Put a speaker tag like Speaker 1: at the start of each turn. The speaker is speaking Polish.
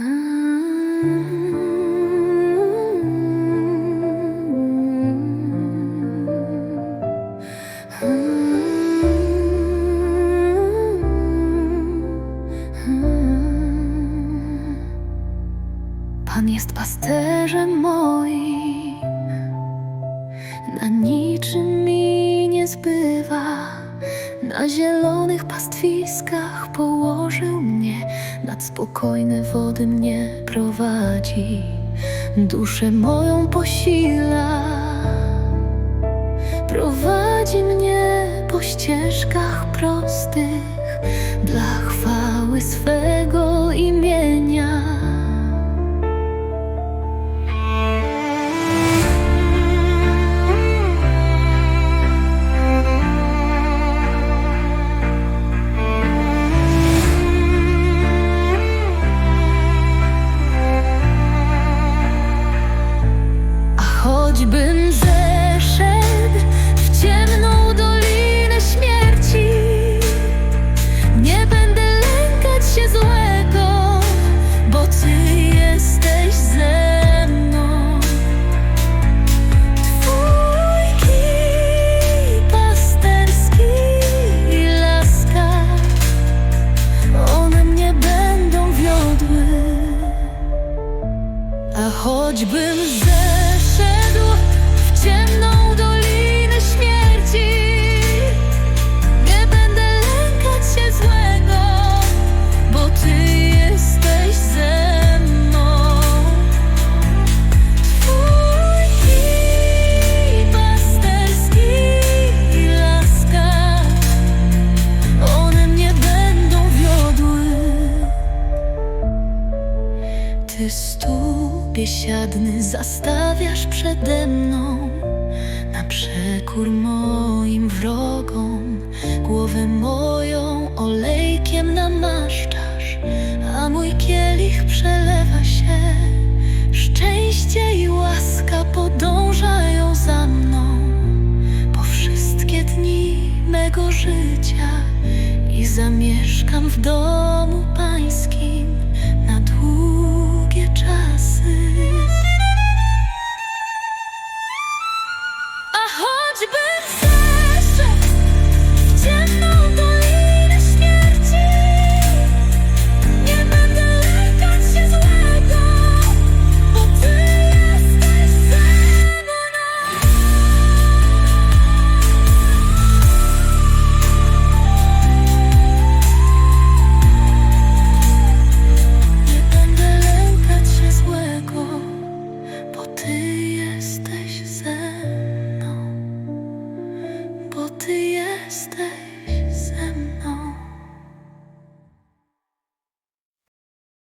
Speaker 1: Pan jest pasterzem moim, na niczym mi nie zbywa. Na zielonych pastwiskach położył mnie, nad spokojne wody mnie prowadzi. Duszę moją posila, prowadzi mnie po ścieżkach prostych dla chwały swego A choćbym zeszedł w ciemną Ty stół biesiadny zastawiasz przede mną. Na przekór moim wrogom Głowę moją olejkiem namaszczasz A mój kielich przelewa się. Szczęście i łaska podążają za mną. Po wszystkie dni mego życia I zamieszkam w domu pańskim długie czasy. stay.